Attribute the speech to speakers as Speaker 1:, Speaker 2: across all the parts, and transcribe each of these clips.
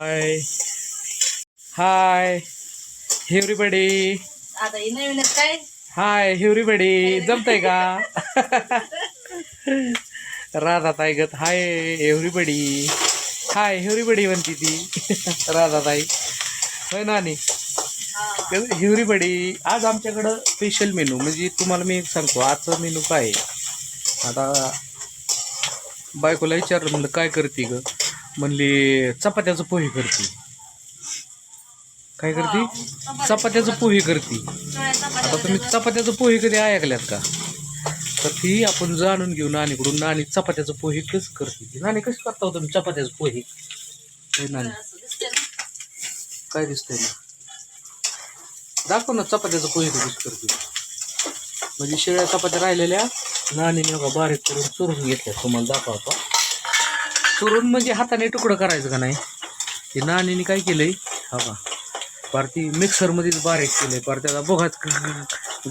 Speaker 1: हाय hi everybody
Speaker 2: आता ही नवीनच काय?
Speaker 1: हाय एव्हरीबडी जमतंय का? राधा ताई गत. हाय एव्हरीबडी हाय एव्हरीबडी म्हणती ती. राधा ताई. होय नानी एव्हरीबडी आज आमच्याकडं स्पेशल मेनू म्हणजे तुम्हाला मी सांगतो आजचं मेनू काय आहे? आता बायकोला विचारलं म्हणलं काय करते ग? म्हणली चपात्याचं पोहे करते. काय करते? चपात्याचं पोहे करते. आता तुम्ही चपात्याचं पोहे कधी ऐकल्यात का? तर ती आपण जाणून घेऊ नानीकडून नानी चपात्याचं पोहे कसं करते? नाणी नानी कसं करता हो तुम्ही चपात्याचं पोहे? नाणी. नानी काय दिसतंय ना दाखव ना चपात्याचं पोहे कसं करते. म्हणजे शिळ्या चपात्या राहिलेल्या नानीने बघा बारीक करून चोरून घेतल्या तुम्हाला दाखवतो. चुरून म्हणजे हाताने तुकडं करायचं का नाही? ते नानीने काय केलंय? हा बा. पार ती मिक्सरमध्येच बारीक केलंय. पार त्याला बघाच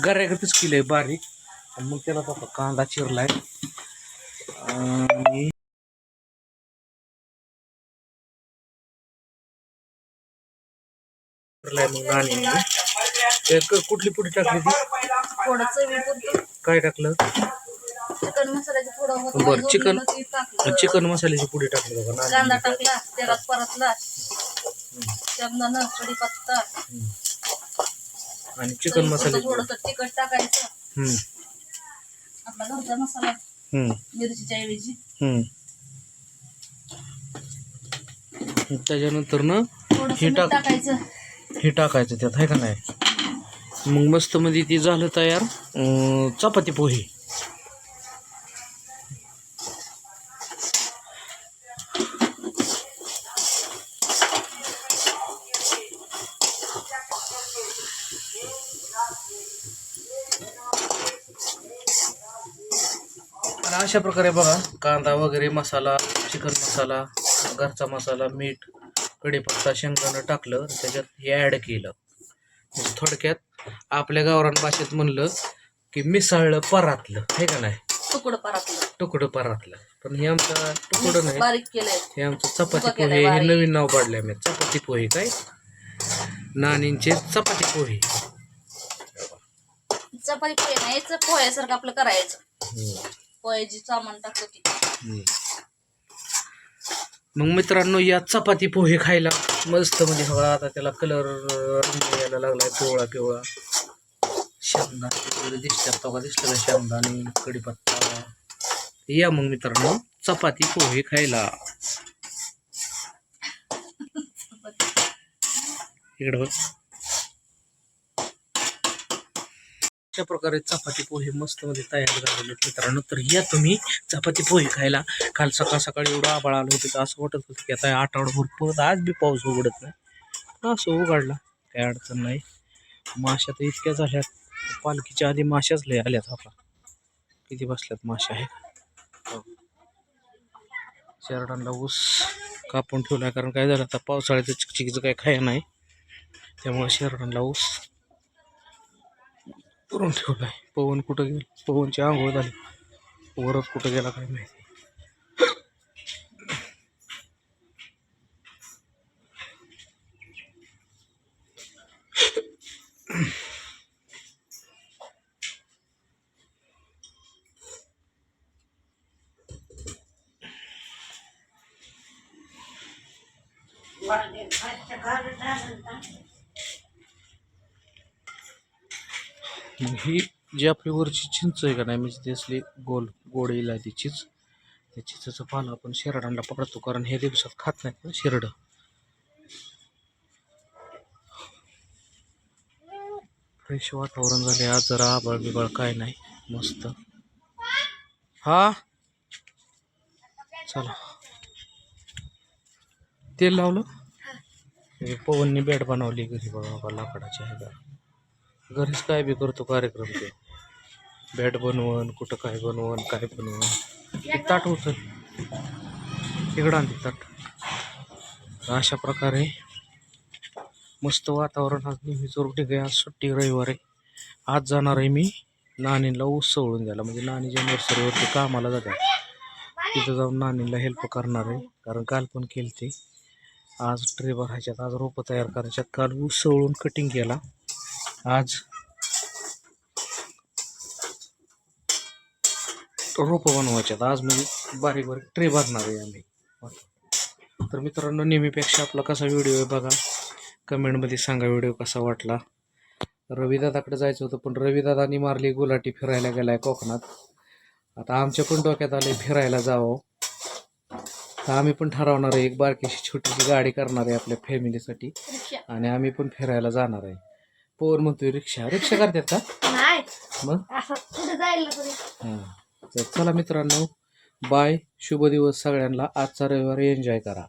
Speaker 1: गऱ्यागतच केलंय बारीक. आणि मग त्याला बघा कांदा चिरलाय. आणि मग क- कुठली पुढे टाकली ती? काय टाकलं?
Speaker 2: चिकन मसाल्याचं थोडं होतं.
Speaker 1: बरं, चिकन-. चिकन मसाल्याची पुढे टाकली बघा
Speaker 2: कांदा
Speaker 1: नानी
Speaker 2: टाकला तेलात परतला. शेंगदाणा कढीपत्ता
Speaker 1: आणि चिकन मसाल्याची
Speaker 2: थोडस तिखट टाकायचं.
Speaker 1: हम्म.
Speaker 2: आपला घरचा मसाला.
Speaker 1: हम्म.
Speaker 2: मिरचीच्या ऐवजी.
Speaker 1: हम्म. त्याच्यानंतर ना
Speaker 2: थोडस
Speaker 1: हे
Speaker 2: मीठ
Speaker 1: टाक
Speaker 2: टाकायचं.
Speaker 1: हे टाकायचं त्यात आहे का नाही? मग मस्त मध्ये ती झालं तयार. अं, चपाती पोहे. अशा प्रकारे बघा कांदा वगैरे मसाला चिकन मसाला घरचा मसाला मीठ कढीपत्ता शेंगदाणं टाकलं त्याच्यात हे ॲड केलं. म्हणजे थोडक्यात आपल्या गावरान भाषेत म्हणलं की मिसळलं परातलं हे का नाही?
Speaker 2: तुकडं परतलं.
Speaker 1: तुकडं परातलं. पण हे आमचं तुकडं नाही.
Speaker 2: बारीक केलंय.
Speaker 1: हे आमचं चपाती पोहे. हे. नवीन नाव पाडलंय मी चपाती पोहे काय? नानींचे चपाती पोहे.
Speaker 2: चपाती पोहे नाही पोह्यासारखं आपलं करायचं.
Speaker 1: हम्म.
Speaker 2: पोह्याची सामान टाकतो.
Speaker 1: मग मित्रांनो या चपाती पोहे खायला मस्त म्हणजे सगळा आता त्याला कलर रंग यायला लागलाय पिवळा पिवळा. वगैरे दिसतात तो का दिसलं का शेंगदाणे कढीपत्ता या मग मित्रांनो चपाती पोहे खायला. इकडे बघ. अशा प्रकारे चपाती पोहे मस्त मध्ये तयार झालेले मित्रांनो. तर या तुम्ही चपाती पोहे खायला. काल सकाळ सकाळी एवढं आबाळ आलं होतं तर असं वाटत होतं की आता आठवडाभर परत आज बी पाऊस उघडत नाही. असं उघडला. काही अडचण नाही. माश्या तर इतक्या झाल्यात. पालखीच्या आधी माशाच लय आल्यात आपला. किती बसल्यात माश्या आहेत. शेरडांना ऊस कापून ठेवला कारण काय झालं आता पावसाळ्याचं चिकचिकीचं काही खाय नाही. त्यामुळे शेरडांना ऊस करून ठेवलं आहे. पवन कुठं गेलं? पवनची आंघोळ झाली. वरच कुठं गेला काय माहिती मग ही जी आपली वरची चिंच आहे का नाही म्हणजे ती असली गोल गोड येईल ती चिंच. त्या चिंचेचं पानं आपण शेरडांना पकडतो कारण हे दिवसात खात नाहीत ना शेरड. फ्रेश वातावरण झाले आज जरा आबळ बिबळ काय नाही मस्त. हा? चला. तेल लावलं? पवननी बेड बनवली घरी बघा लाकडाची आहे का घरीच काय बी करतो कार्यक्रम ते. बॅट बनवून कुठं काय बनवून काय बनवून एक ताट होत. इकडं आणते ताट. अशा प्रकारे मस्त वातावरण आज नेहमीचं रुटीन आहे आज सुट्टी रविवार आहे. आज जाणार आहे मी नानीला ऊस सोडून द्यायला. म्हणजे नानीच्या नर्सरीवरती कामाला जातात तिथं जाऊन नानीला हेल्प करणार आहे. कारण काल पण केली ते आज ट्रे भरायच्यात आज रोपं तयार करायच्यात. काल ऊस सवळून कटिंग केला. आज रोपं बनवायच्यात आज म्हणजे बारीक बारीक ट्रे भरणार आहे आम्ही. तर मित्रांनो नेहमीपेक्षा आपला कसा व्हिडिओ आहे बघा. कमेंटमध्ये सांगा व्हिडिओ कसा वाटला. रविदादाकडे जायचं होतं पण रविदादानी मारली गुलाटी फिरायला गेलाय कोकणात. आता आमच्या पण डोक्यात आले फिरायला जावं. तर आम्ही पण ठरवणार आहे एक बारकीशी छोटीशी गाडी करणार आहे आपल्या फॅमिलीसाठी आणि आम्ही पण फिरायला जाणार आहे. पोर म्हणतोय रिक्षा. रिक्षा करतात का?
Speaker 2: नाही.
Speaker 1: मग?
Speaker 2: असं कुठे जायला तरी.
Speaker 1: हां. तर चला मित्रांनो बाय. शुभ दिवस सगळ्यांना. आजचा रविवार एन्जॉय करा.